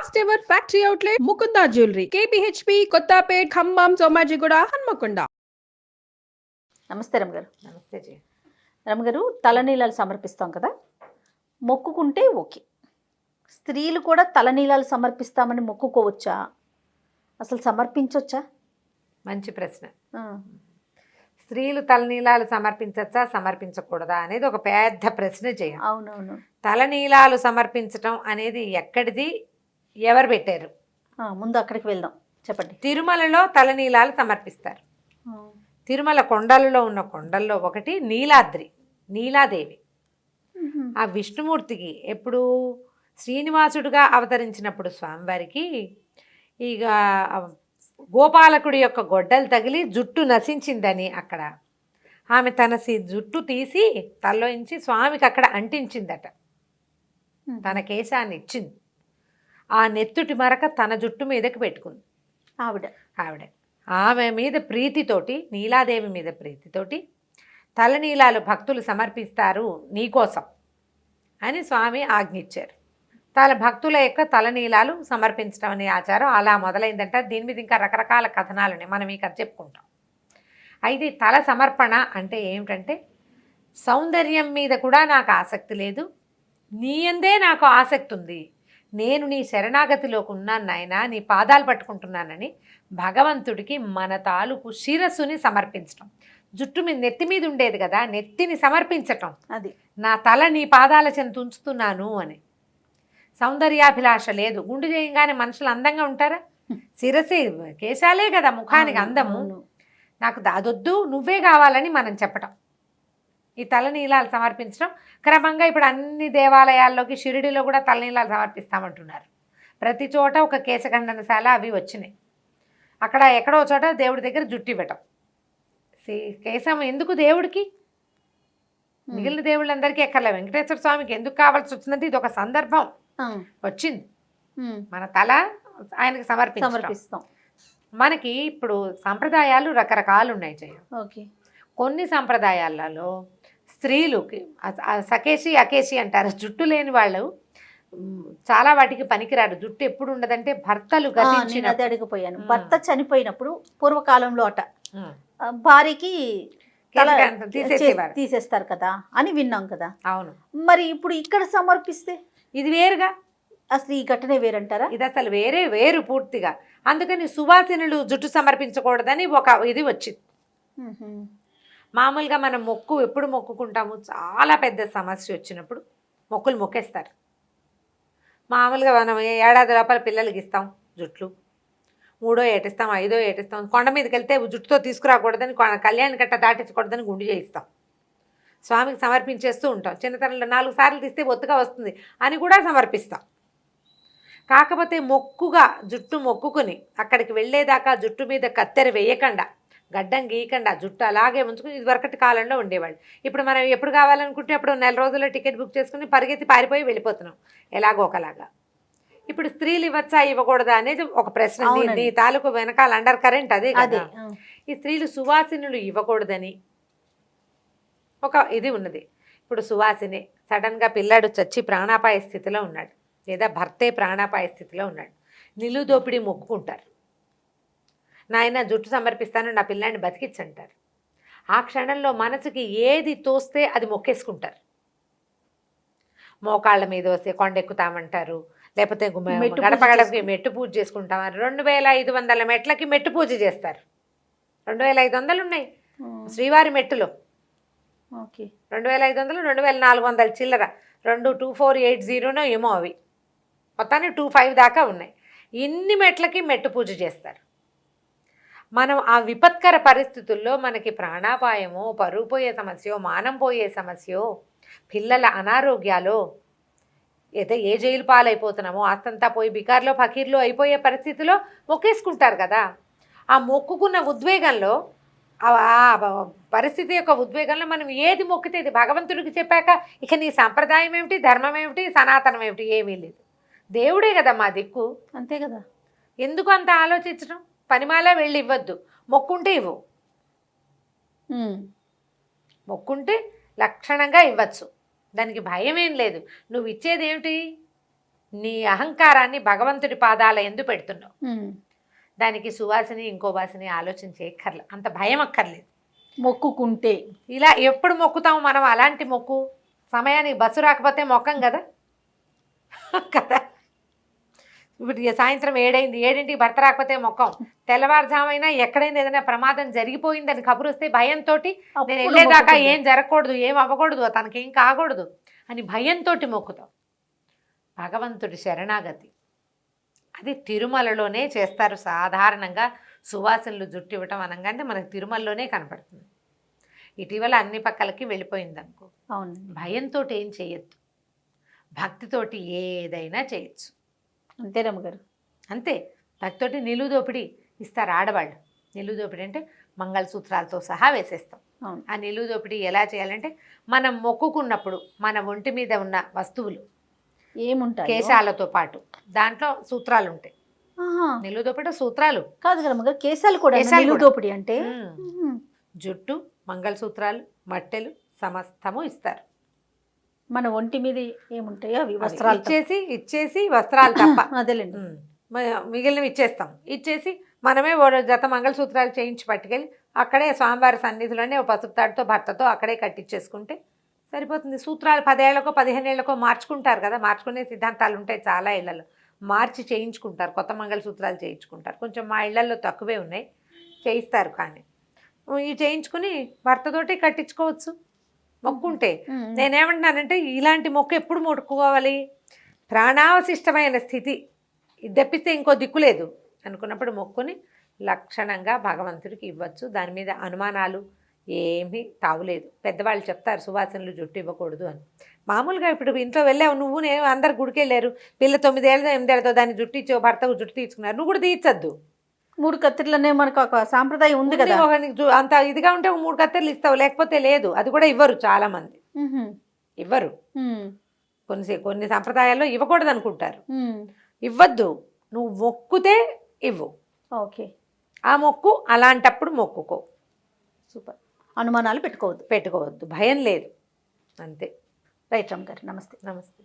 First ever factory outlet Mukunda jewellery KPHB Kothapet Khammam Somajiguda Hanmakonda నమస్తే రమగారు నమస్తే జీ. రమగారు తలనీలాలు సమర్పిస్తాం కదా? మొక్కుకుంటే ఓకే. స్త్రీలు కూడా తలనీలాలు సమర్పిస్తామని మొక్కుకోవచ్చా? అసలు సమర్పించవచ్చా మంచి ప్రశ్న. స్త్రీలు తలనీలాలు సమర్పించచ్చా సమర్పించకూడదా అనేది ఒక పెద్ద ప్రశ్న చేయం అవునవును. తలనీలాలు సమర్పించటం అనేది ఎక్కడిది ఎవరు పెట్టారు? ముందు అక్కడికి వెళ్దాం. చెప్పండి. తిరుమలలో తలనీలాలు సమర్పిస్తారు. తిరుమల కొండలలో ఉన్న కొండల్లో ఒకటి నీలాద్రి నీలాదేవి. ఆ విష్ణుమూర్తికి ఎప్పుడు? శ్రీనివాసుడుగా అవతరించినప్పుడు స్వామివారికి ఇక గోపాలకుడి యొక్క గొడ్డలు తగిలి జుట్టు నశించిందని అక్కడ. ఆమె తన సి- జుట్టు తీసి తల్లోంచి స్వామికి అక్కడ అంటించిందట. తన కేశాన్ని ఇచ్చింది ఆ నెత్తుటి మరక తన జుట్టు మీదకి పెట్టుకుంది. ఆవిడ. ఆవిడ. ఆమె మీద ప్రీతితోటి నీలాదేవి మీద ప్రీతితోటి తలనీలాలు భక్తులు సమర్పిస్తారు నీకోసం అని స్వామి ఆజ్ఞించారు తల భక్తుల యొక్క తలనీలాలు సమర్పించడం అనే ఆచారం అలా మొదలైందంట. దీని మీద ఇంకా రకరకాల కథనాలు ఉన్నాయి. మనం ఈ కథ చెప్పుకుంటాం. అయితే తల సమర్పణ అంటే ఏమిటంటే సౌందర్యం మీద కూడా నాకు ఆసక్తి లేదు. నీ అందే నాకు ఆసక్తి ఉంది. నేను నీ శరణాగతిలోకి ఉన్నాను నాయన నీ పాదాలు పట్టుకుంటున్నానని భగవంతుడికి మన తాలూకు శిరస్సుని సమర్పించటం. జుట్టు మీద నెత్తి మీద ఉండేది కదా నెత్తిని సమర్పించటం. అది. నా తల నీ పాదాల చెంత ఉంచుతున్నాను అని. సౌందర్యాభిలాష లేదు. గుండు చేయంగానే మనుషులు అందంగా ఉంటారా? శిరసి కేశాలే కదా ముఖానికి అందము. నాకు అదొద్దు నువ్వే కావాలని మనం చెప్పటం. ఈ తలనీలాలు సమర్పించడం. క్రమంగా ఇప్పుడు అన్ని దేవాలయాల్లోకి షిరిడిలో కూడా తలనీలాలు సమర్పిస్తామంటున్నారు. ప్రతి చోట ఒక కేశఖండనశాల అవి వచ్చినాయి. అక్కడ ఎక్కడో చోట దేవుడి దగ్గర జుట్టు ఇవ్వటం. కేశం ఎందుకు దేవుడికి? మిగిలిన దేవుళ్ళందరికీ ఎక్కర్లే. వెంకటేశ్వర స్వామికి ఎందుకు కావాల్సి వచ్చిందంటే ఇది ఒక సందర్భం. వచ్చింది. మన తల ఆయనకి సమర్పిస్తాం. మనకి ఇప్పుడు సంప్రదాయాలు రకరకాలు ఉన్నాయి జయ. ఓకే. కొన్ని సంప్రదాయాలలో స్త్రీలుకి అ- ఆ సకేసి అకేసి అంటారు. జుట్టు లేని వాళ్ళు చాలా వాటికి పనికిరాడు జుట్టు ఎప్పుడు ఉండదంటే భర్తలు గతించిన అడిగిపోయాను. భర్త చనిపోయినప్పుడు పూర్వకాలంలో అట. భార్యకి తీసేస్తారు కదా అని విన్నాం కదా. అవును. మరి ఇప్పుడు ఇక్కడ సమర్పిస్తే? ఇది వేరుగా? అసలు ఈ ఘటనే వేరంటారా? ఇది అసలు వేరే వేరు పూర్తిగా. అందుకని సువాసినులు జుట్టు సమర్పించకూడదని ఒక ఇది వచ్చింది. మామూలుగా మనం మొక్కు ఎప్పుడు మొక్కుకుంటాము చాలా పెద్ద సమస్య వచ్చినప్పుడు మొక్కులు మొక్కేస్తారు. మామూలుగా మనం ఏడాది లోపల పిల్లలకి ఇస్తాం జుట్లు. మూడో ఏటిస్తాం ఐదో ఏటిస్తాం కొండ మీదకి వెళ్తే జుట్టుతో తీసుకురాకూడదని కళ్యాణ కట్ట దాటించకూడదని గుండు చేయిస్తాం. స్వామికి సమర్పించేస్తూ ఉంటాం. చిన్నతనంలో నాలుగు సార్లు తీస్తే ఒత్తుగా వస్తుంది అని కూడా సమర్పిస్తాం. కాకపోతే మొక్కుగా జుట్టు మొక్కుకుని అక్కడికి వెళ్ళేదాకా జుట్టు మీద కత్తెర వేయకుండా గడ్డం గీయకుండా జుట్టు అలాగే ఉంచుకుని ఇది వరకటి కాలంలో ఉండేవాళ్ళు. ఇప్పుడు మనం ఎప్పుడు కావాలనుకుంటే అప్పుడు నెల రోజుల్లో టికెట్ బుక్ చేసుకుని పరిగెత్తి పారిపోయి వెళ్ళిపోతున్నాం. ఎలాగో ఒకలాగా. ఇప్పుడు స్త్రీలు ఇవ్వచ్చా ఇవ్వకూడదా అనేది ఒక ప్రశ్న. నీ- తాలూకు వెనకాల అండర్ కరెంట్ అదే కదా. ఈ స్త్రీలు సువాసినులు ఇవ్వకూడదని ఒక ఇది ఉన్నది. ఇప్పుడు సువాసిని సడన్గా పిల్లాడు చచ్చి ప్రాణాపాయ స్థితిలో ఉన్నాడు. లేదా భర్తే ప్రాణాపాయ స్థితిలో ఉన్నాడు. నిలువు దోపిడీ మొక్కుకుంటారు. నాయన జుట్టు సమర్పిస్తాను నా పిల్లాడిని బతికించంటారు ఆ క్షణంలో మనసుకి ఏది తోస్తే అది మొక్కేసుకుంటారు. మోకాళ్ళ మీద వస్తే కొండెక్కుతామంటారు. లేకపోతే గు- మెట్టు పూజ గడప గడపకి చేసుకుంటాం. మెట్టు పూజ చేసుకుంటామని రెండు వేల ఐదు వందల మెట్లకి మెట్టు పూజ చేస్తారు. రెండు వేల ఐదు వందలు ఉన్నాయి శ్రీవారి మెట్టులో. రెండు వేల ఐదు వందలు రెండు వేల నాలుగు వందల చిల్లర. రెండు టూ ఫోర్ ఎయిట్ జీరోనో ఏమో అవి. మొత్తానికి టూ ఫైవ్ దాకా ఉన్నాయి. ఇన్ని మెట్లకి మెట్టు పూజ చేస్తారు. మనం ఆ విపత్కర పరిస్థితుల్లో మనకి ప్రాణాపాయమో పరువు పోయే సమస్యో మానం పోయే సమస్యో పిల్లల అనారోగ్యాలు ఏదో ఏ జైలు పాలైపోతున్నామో ఆస్తంతా పోయి బికార్లో ఫకీర్లో అయిపోయే పరిస్థితిలో మొక్కేసుకుంటారు కదా. ఆ మొక్కుకున్న ఉద్వేగంలో ఆ ఆ పరిస్థితి యొక్క ఉద్వేగంలో మనం ఏది మొక్కితే ఇది భగవంతుడికి చెప్పాక ఇక నీ సంప్రదాయం ఏమిటి ధర్మం ఏమిటి సనాతనం ఏమిటి ఏమీ లేదు. దేవుడే కదా మా దిక్కు. అంతే కదా. ఎందుకు అంత ఆలోచించడం? పనిమాల వెళ్ళి ఇవ్వద్దు మొక్కుంటే ఇవ్వు. మొక్కుంటే లక్షణంగా ఇవ్వచ్చు. దానికి భయం ఏం లేదు. నువ్వు ఇచ్చేది ఏమిటి నీ అహంకారాన్ని భగవంతుడి పాదాల ఎందు పెడుతున్నావు. దానికి సువాసిని ఇంకో వాసిని ఆలోచన చేయక్కర్లే. అంత భయం అక్కర్లేదు. మొక్కుకుంటే. ఇలా ఎప్పుడు మొక్కుతాము మనం? అలాంటి మొక్కు. సమయానికి బస్సు రాకపోతే మొక్కం కదా? కదా? ఇప్పుడు సాయంత్రం ఏడైంది ఏడింటికి భర్త రాకపోతే మొక్కం తెల్లవారుజామైనా ఎక్కడైనా ఏదైనా ప్రమాదం జరిగిపోయిందని కబురు వస్తే భయంతో నేను వెళ్ళేదాకా. ఏం జరగకూడదు ఏం అవ్వకూడదు తనకేం కాకూడదు అని భయంతో మొక్కుతాం. భగవంతుడి శరణాగతి. అది తిరుమలలోనే చేస్తారు. సాధారణంగా సువాసనలు జుట్టు ఇవ్వటం అనగానే మనకు తిరుమలలోనే కనపడుతుంది. ఇటీవల అన్ని పక్కలకి వెళ్ళిపోయింది అనుకో అవునండి. భయంతో ఏం చేయొద్దు. భక్తితోటి ఏదైనా చేయొచ్చు. అంతే రమ్మగారు. అంతే. భక్తితోటి నిలువు దోపిడి ఇస్తారు ఆడవాళ్ళు. నిలువు దోపిడి అంటే మంగళసూత్రాలతో సహా వేసేస్తాం. ఆ నిలువు దోపిడి ఎలా చేయాలంటే మనం మొక్కుకున్నప్పుడు మన ఒంటి మీద ఉన్న వస్తువులు ఏముంటాయి? కేశాలతో పాటు దాంట్లో సూత్రాలు ఉంటాయి. నిలువు దోపిడి సూత్రాలు. కాదు కూడా కేశాలు నిలువు కూడా. దోపిడి అంటే? ఉమ్. ఉమ్. జుట్టు మంగళసూత్రాలు మట్టెలు సమస్తము ఇస్తారు. మన ఒంటి మీద ఏముంటాయో అవి వస్త్రాలు. ఇచ్చేసి ఇచ్చేసి వస్త్రాలు తప్ప. అదేలేండి. మిగిలినవి ఇచ్చేస్తాం. ఇచ్చేసి మనమే ఓ జత మంగళసూత్రాలు చేయించి పట్టుకెళ్ళి అక్కడే స్వామివారి సన్నిధిలోనే ఓ పసుపు తాడుతో భర్తతో అక్కడే కట్టించేసుకుంటే సరిపోతుంది. సూత్రాలు పదేళ్ళకో పదిహేనేళ్ళకో మార్చుకుంటారు కదా. మార్చుకునే సిద్ధాంతాలు ఉంటాయి చాలా ఇళ్ళలో. మార్చి చేయించుకుంటారు. కొత్త మంగళసూత్రాలు చేయించుకుంటారు. కొంచెం మా ఇళ్ళలో తక్కువే ఉన్నాయి. చేయిస్తారు కానీ. ఇవి చేయించుకుని భర్తతోటి కట్టించుకోవచ్చు. మొక్కుంటే. నేనేమంటున్నానంటే ఇలాంటి మొక్క ఎప్పుడు మొక్కుకోవాలి ప్రాణావశిష్టమైన స్థితి. ఇది తప్పిస్తే ఇంకో దిక్కు లేదు. అనుకున్నప్పుడు మొక్కుని లక్షణంగా భగవంతుడికి ఇవ్వచ్చు. దాని మీద అనుమానాలు ఏమీ తావులేదు. పెద్దవాళ్ళు చెప్తారు సువాసనలు జుట్టు ఇవ్వకూడదు అని. మామూలుగా ఇప్పుడు ఇంట్లో వెళ్ళావు నువ్వు నేను అందరు గుడికి వెళ్ళారు పిల్ల తొమ్మిదేళ్ళతో ఎనిమిదేళ్ళతో దాన్ని జుట్టు ఇచ్చావు భర్తకు జుట్టు తీసుకున్నారు నువ్వు కూడా తీర్చద్దు. మూడు కత్తిర్లనే మనకు ఒక సాంప్రదాయం ఉంది కదా. అంత ఇదిగా ఉంటే ఒక మూడు కత్తెలు ఇస్తావు లేకపోతే లేదు. అది కూడా ఇవ్వరు చాలా మంది. ఇవ్వరు. కొన్ని కొన్ని సంప్రదాయాల్లో ఇవ్వకూడదు అనుకుంటారు. ఇవ్వద్దు. నువ్వు మొక్కుతే ఇవ్వు. ఓకే. ఆ మొక్కు అలాంటప్పుడు మొక్కుకో. సూపర్. అనుమానాలు పెట్టుకోవద్దు. పెట్టుకోవద్దు. భయం లేదు. అంతే. రైట్ రమ్ గారు నమస్తే. నమస్తే.